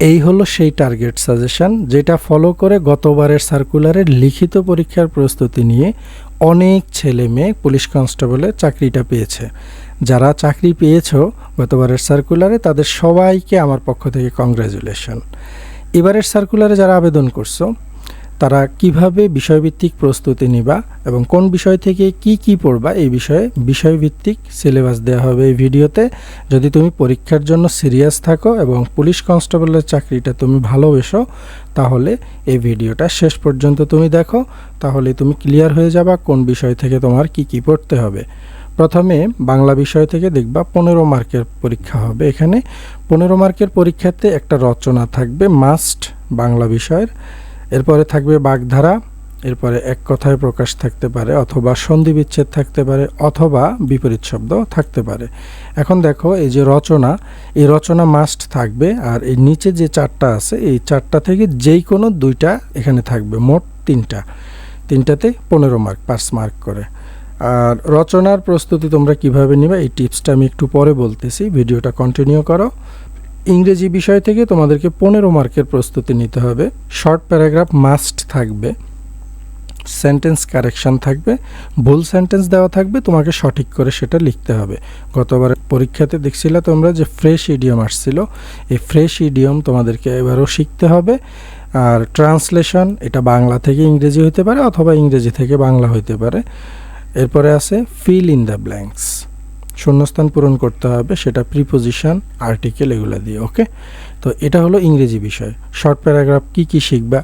এই হলো সেই টার্গেট সাজেশন যেটা ফলো করে গতবারের সার্কুলারের লিখিত পরীক্ষার প্রস্তুতি নিয়ে অনেক ছেলে মেয়ে পুলিশ কনস্টেবলের চাকরিটা পেয়েছে। যারা চাকরি পেয়েছ গতবারের সার্কুলারে তাদের সবাইকে আমার পক্ষ থেকে কংগ্রাচুলেশন এবারের সার্কুলারে যারা আবেদন করছ তারা কীভাবে বিষয়ভিত্তিক প্রস্তুতি নিবা এবং কোন বিষয় থেকে কি কি পড়বা, এই বিষয়ে বিষয়ভিত্তিক সিলেবাস দেওয়া হবে এই ভিডিওতে। যদি তুমি পরীক্ষার জন্য সিরিয়াস থাকো এবং পুলিশ কনস্টেবলের চাকরিটা তুমি ভালোবেসো, তাহলে এই ভিডিওটা শেষ পর্যন্ত তুমি দেখো, তাহলে তুমি ক্লিয়ার হয়ে যাবা কোন বিষয় থেকে তোমার কি কি পড়তে হবে। প্রথমে বাংলা বিষয় থেকে দেখবা পনেরো মার্কের পরীক্ষা হবে এখানে। পনেরো মার্কের পরীক্ষাতে একটা রচনা থাকবে, মাস্ট বাংলা বিষয়ের। এরপরে থাকবে বাগধারা, এরপরে এক কথায় প্রকাশ থাকতে পারে অথবা সন্ধি বিচ্ছেদ থাকতে পারে অথবা বিপরীত শব্দ থাকতে পারে। এখন দেখো এই যে রচনা, এই রচনা মাস্ট থাকবে আর এই নিচে যে চারটা আছে, এই চারটা থেকে যেই কোনো দুইটা এখানে থাকবে, মোট তিনটা। তিনটাতে পনেরো মার্ক পাঁচ মার্ক করে। আর রচনার প্রস্তুতি তোমরা কীভাবে নিবে, এই টিপসটা আমি একটু পরে বলতেছি, ভিডিওটা কন্টিনিউ করো। ইংরেজি বিষয় থেকে তোমাদেরকে পনেরো মার্কের প্রস্তুতি নিতে হবে। শর্ট প্যারাগ্রাফ মাস্ট থাকবে। সেন্টেন্স কারেকশন থাকবে। ভুল সেন্টেন্স দেওয়া থাকবে। তোমাকে সঠিক করে সেটা লিখতে হবে। গতবার পরীক্ষাতে দেখছিলে তোমরা যে ফ্রেশ ইডিয়ম আসছিল। এই ফ্রেশ ইডিয়ম তোমাদেরকে এবারও শিখতে হবে। আর ট্রান্সলেশন, এটা বাংলা থেকে ইংরেজি হইতে পারে অথবা ইংরেজি থেকে বাংলা হইতে পারে। এরপরে আছে ফিল ইন দ্য ব্ল্যাঙ্কস শূন্যস্থান পূরণ করতে হবে, সেটা প্রিপোজিশন আর্টিকেল এগুলো দিয়ে ওকে তো এটা হলো ইংরেজি বিষয়। শর্ট প্যারাগ্রাফ কি কি শিখবা,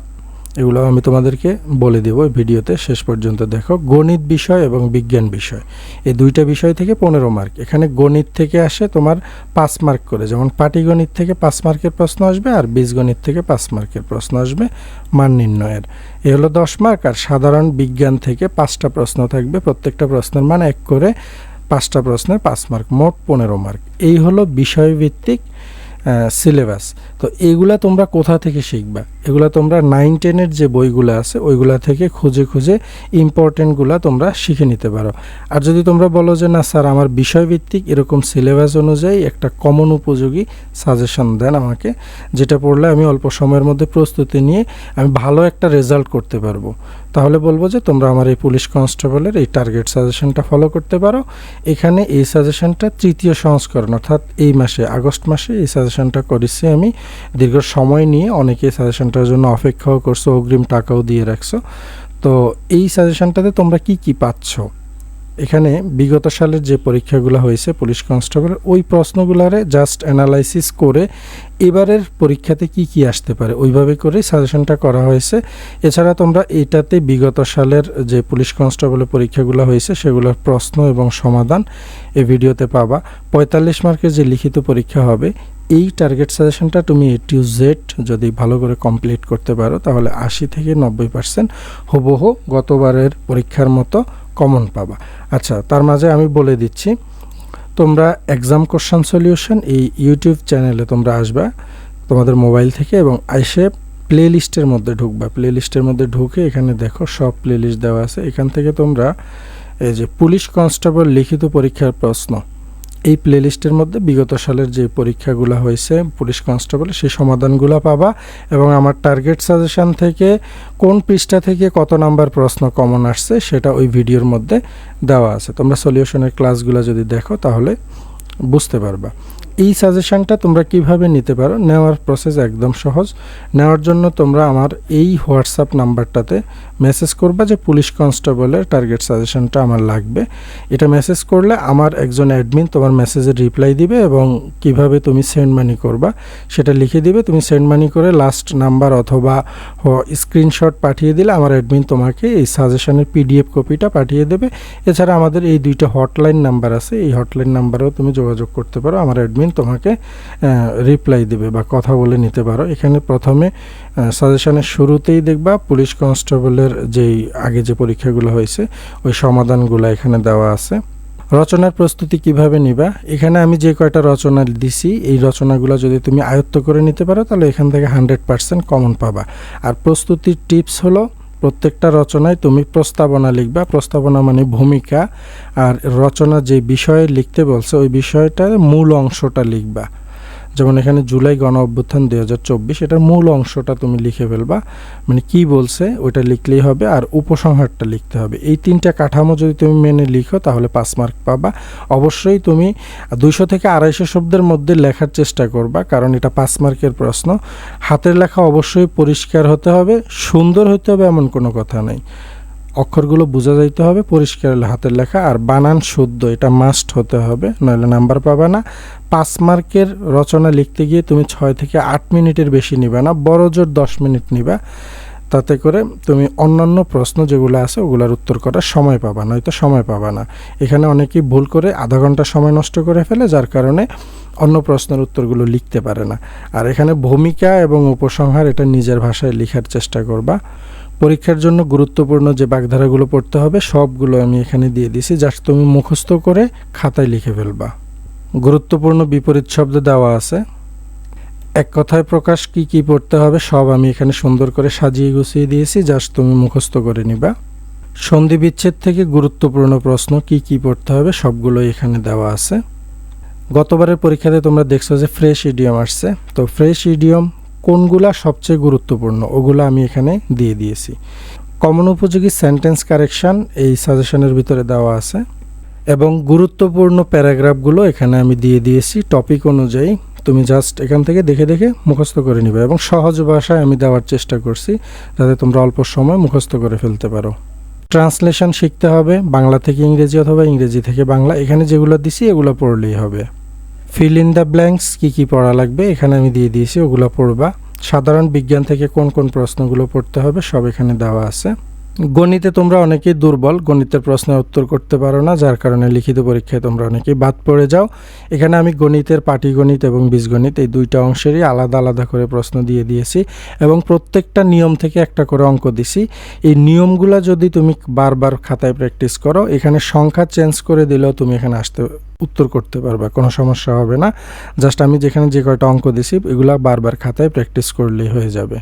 এগুলো আমি তোমাদেরকে বলে দেবো ভিডিওতে। শেষ পর্যন্ত দেখো। গণিত বিষয় এবং বিজ্ঞান বিষয়। এই দুইটা বিষয় থেকে পনেরো মার্ক এখানে গণিত থেকে আসে তোমার পাঁচ মার্ক করে। যেমন পাটিগণিত থেকে পাঁচ মার্কের প্রশ্ন আসবে আর বীজগণিত থেকে পাঁচ মার্কের প্রশ্ন আসবে মান নির্ণয়ের। এ হলো দশ মার্ক আর সাধারণ বিজ্ঞান থেকে পাঁচটা প্রশ্ন থাকবে। প্রত্যেকটা প্রশ্নের মান এক করে পাঁচটা প্রশ্নে পাঁচ মার্ক, মোট পনেরো মার্ক। এই হলো বিষয়ভিত্তিক সিলেবাস তো এগুলা তোমরা কোথা থেকে শিখবা? এগুলা তোমরা নাইন টেনের যে বইগুলো আছে, ওইগুলা থেকে খুঁজে খুঁজে ইম্পর্টেন্টগুলা তোমরা শিখে নিতে পারো। আর যদি তোমরা বলো যে, না, স্যার, আমার বিষয়ভিত্তিক এরকম সিলেবাস অনুযায়ী একটা কমন উপযোগী সাজেশন দেন আমাকে, যেটা পড়লে আমি অল্প সময়ের মধ্যে প্রস্তুতি নিয়ে আমি ভালো একটা রেজাল্ট করতে পারব। তাহলে বলব যে তোমরা আমার এই পুলিশ কনস্টেবলের এই টার্গেট সাজেশনটা ফলো করতে পারো। এখানে এই সাজেশনটা তৃতীয় সংস্করণ, অর্থাৎ এই মাসে, আগস্ট মাসে এই সাজেশনটা করেছি আমি। দীর্ঘ সময় নিয়ে অনেকে সাজেশনটার জন্য অপেক্ষাও করছ, অগ্রিম টাকাও দিয়ে রাখছো। তো এই সাজেশনটাতে তোমরা কি কি পাচ্ছ? এখানে বিগত সালের যে পরীক্ষাগুলো হয়েছে, পুলিশ কনস্টেবলের, ওই প্রশ্নগুলারে জাস্ট অ্যানালাইসিস করে এবারের পরীক্ষাতে কি কি আসতে পারে, ওইভাবে করে সাজেশনটা করা হয়েছে। এছাড়া তোমরা এটাতে বিগত সালের যে পুলিশ কনস্টেবলের পরীক্ষাগুলো হয়েছে, সেগুলোর প্রশ্ন এবং সমাধান এই ভিডিওতে পাবা। পঁয়তাল্লিশ মার্কের যে লিখিত পরীক্ষা হবে, এই টার্গেট সাজেশনটা তুমি এ টু জেড যদি ভালো করে কমপ্লিট করতে পারো, তাহলে আশি থেকে নব্বই পার্সেন্ট হুবহু গতবারের পরীক্ষার মতো কমন পাবা। আচ্ছা তার মাঝে আমি বলে দিচ্ছি, তোমরা এক্সাম কোশ্চান সলিউশন এই ইউটিউব চ্যানেলে তোমরা আসবা, তোমাদের মোবাইল থেকে এবং আইসে প্লে লিস্টের মধ্যে ঢুকবা। প্লে লিস্টের মধ্যে ঢুকে এখানে দেখো সব প্লে লিস্ট দেওয়া আছে। এখান থেকে তোমরা এই যে পুলিশ কনস্টেবল লিখিত পরীক্ষার প্রশ্ন এই প্লেলিস্টের মধ্যে বিগত সালের যে পরীক্ষাগুলো হয়েছে, পুলিশ কনস্টেবল সেই সমাধানগুলো পাবা এবং আমার টার্গেট সাজেশান থেকে কোন পৃষ্ঠা থেকে কত নাম্বার প্রশ্ন কমন আসছে সেটা ওই ভিডিওর মধ্যে দেওয়া আছে। তোমরা সলিউশনের ক্লাসগুলো যদি দেখো তাহলে বুঝতে পারবা। এই সাজেশনটা তোমরা কীভাবে নিতে পারো? নেওয়ার প্রসেস একদম সহজ। নেওয়ার জন্য তোমরা আমার এই হোয়াটসঅ্যাপ নাম্বারটাতে মেসেজ করবা যে পুলিশ কনস্টেবলের টার্গেট সাজেশনটা আমার লাগবে। এটা মেসেজ করলে আমার একজন অ্যাডমিন তোমার মেসেজের রিপ্লাই দিবে এবং কীভাবে তুমি সেন্ড মানি করবা, সেটা লিখে দিবে। তুমি সেন্ড মানি করে লাস্ট নাম্বার অথবা স্ক্রিনশট পাঠিয়ে দিলে আমার অ্যাডমিন তোমাকে এই সাজেশানের পিডিএফ কপিটা পাঠিয়ে দেবে। এছাড়া আমাদের এই দুইটা হটলাইন নাম্বার আছে। এই হটলাইন নাম্বারেও তুমি যোগাযোগ করতে পারো, আমার অ্যাডমিন তোমাকে রিপ্লাই দেবে বা কথা বলে নিতে পারো। এখানে প্রথমে সাজেশনের শুরুতেই দেখবা পুলিশ কনস্টেবলের যেই আগে যে পরীক্ষাগুলো হয়েছে, ওই সমাধানগুলো এখানে দেওয়া আছে। রচনার প্রস্তুতি কীভাবে নিবা? এখানে আমি যে কয়টা রচনা দিছি, এই রচনাগুলো যদি তুমি আয়ত্ত করে নিতে পারো, তাহলে এখান থেকে হান্ড্রেড পার্সেন্ট কমন পাবা। আর প্রস্তুতির টিপস হলো প্রত্যেকটা রচনায় তুমি প্রস্তাবনা লিখবা। প্রস্তাবনা মানে ভূমিকা। আর রচনা যে বিষয়ে লিখতে বলছে, ওই বিষয়টার মূল অংশটা লিখবা। যেমন এখানে জুলাই গণ অভ্যুত্থান দুই হাজার চব্বিশ, এটার মূল অংশটা তুমি লিখে ফেলবা। মানে কি বলছে, ওইটা লিখলেই হবে আর উপসংহারটা লিখতে হবে। এই তিনটা কাঠামো যদি তুমি মেনে লিখো, তাহলে পাঁচ মার্ক পাবা। অবশ্যই তুমি দুইশো থেকে আড়াইশো শব্দের মধ্যে লেখার চেষ্টা করবা, কারণ এটা পাঁচ মার্কের প্রশ্ন। হাতের লেখা অবশ্যই পরিষ্কার হতে হবে, সুন্দর হতে হবে এমন কোনো কথা নেই। অক্ষরগুলো বোঝা যাইতে হবে, পরিষ্কার হাতের লেখা, আর বানান শুদ্ধ, এটা মাস্ট হতে হবে, নইলে নাম্বার পাবা না। পাঁচ মার্কের রচনা লিখতে গিয়ে তুমি ছয় থেকে আট মিনিটের বেশি নিবা না, বড় জোর দশ মিনিট নিবা। তাতে করে তুমি অন্যান্য প্রশ্ন যেগুলো আছে, ওগুলোর উত্তর করার সময় পাবা, নয়তো সময় পাবা না। এখানে অনেকেই ভুল করে আধা ঘণ্টা সময় নষ্ট করে ফেলে, যার কারণে অন্য প্রশ্নের উত্তরগুলো লিখতে পারে না। আর এখানে ভূমিকা এবং উপসংহার, এটা নিজের ভাষায় লেখার চেষ্টা করবা। পরীক্ষার জন্য গুরুত্বপূর্ণ যে বাগধারাগুলো পড়তে হবে, সবগুলো আমি এখানে দিয়ে দিছি জাস্ট তুমি মুখস্থ করে খাতায় লিখে ফেলবা। গুরুত্বপূর্ণ বিপরীত শব্দ দেওয়া আছে। এক কথায় প্রকাশ কি কি পড়তে হবে, সব আমি এখানে সুন্দর করে সাজিয়ে গুছিয়ে দিয়েছি। জাস্ট তুমি মুখস্থ করে নিবা। সন্ধি বিচ্ছেদ থেকে গুরুত্বপূর্ণ প্রশ্ন, কি কি পড়তে হবে, সবগুলো এখানে দেওয়া আছে। গতবারের পরীক্ষাতে তোমরা দেখছ যে ফ্রেশ ইডিয়ম আসছে। তো ফ্রেশ ইডিয়ম কোনগুলা সবচেয়ে গুরুত্বপূর্ণ, ওগুলো আমি এখানে দিয়ে দিয়েছি। কমন উপযোগী সেন্টেন্স কারেকশন এই সাজেশনের ভিতরে দেওয়া আছে এবং গুরুত্বপূর্ণ প্যারাগ্রাফগুলো এখানে আমি দিয়ে দিয়েছি। টপিক অনুযায়ী তুমি জাস্ট এখান থেকে দেখে দেখে মুখস্থ করে নিবে এবং সহজ ভাষায় আমি দেওয়ার চেষ্টা করছি যাতে তোমরা অল্প সময় মুখস্থ করে ফেলতে পারো। ট্রান্সলেশন শিখতে হবে, বাংলা থেকে ইংরেজি অথবা ইংরেজি থেকে বাংলা। এখানে যেগুলো দিছি, এগুলো পড়লেই হবে। ফিল ইন দ্য ব্ল্যাঙ্কস কী কী পড়া লাগবে? এখানে আমি দিয়ে দিয়েছি, ওগুলো পড়বা। সাধারণ বিজ্ঞান থেকে কোন কোন প্রশ্নগুলো পড়তে হবে, সব এখানে দেওয়া আছে। গণিতে তোমরা অনেকেই দুর্বল, গণিতের প্রশ্নের উত্তর করতে পারো না, যার কারণে লিখিত পরীক্ষায় তোমরা অনেকেই বাদ পড়ে যাও। এখানে আমি গণিতের পাটিগণিত এবং বীজগণিত, এই দুইটা অংশেরই আলাদা আলাদা করে প্রশ্ন দিয়ে দিয়েছি এবং প্রত্যেকটা নিয়ম থেকে একটা করে অঙ্ক দিছি। এই নিয়মগুলো যদি তুমি বারবার খাতায় প্র্যাকটিস করো, এখানে সংখ্যা চেঞ্জ করে দিলেও তুমি এখানে আসতে, উত্তর করতে পারবা, কোনো সমস্যা হবে না। জাস্ট আমি যেখানে যে কয়টা অঙ্ক দিছি, এগুলা বারবার খাতায় প্র্যাকটিস করলেই হয়ে যাবে।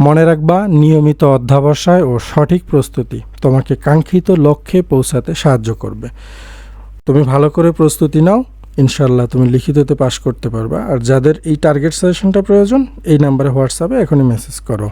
মনে রাখবা, নিয়মিত অধ্যাবসায় ও সঠিক প্রস্তুতি তোমাকে কাঙ্ক্ষিত লক্ষ্যে পৌঁছাতে সাহায্য করবে। তুমি ভালো করে প্রস্তুতি নাও ইনশাল্লাহ তুমি লিখিততে পাশ করতে পারবা। আর যাদের এই টার্গেট সাজেশনটা প্রয়োজন, এই নাম্বারে হোয়াটসঅ্যাপে এখনই মেসেজ করো।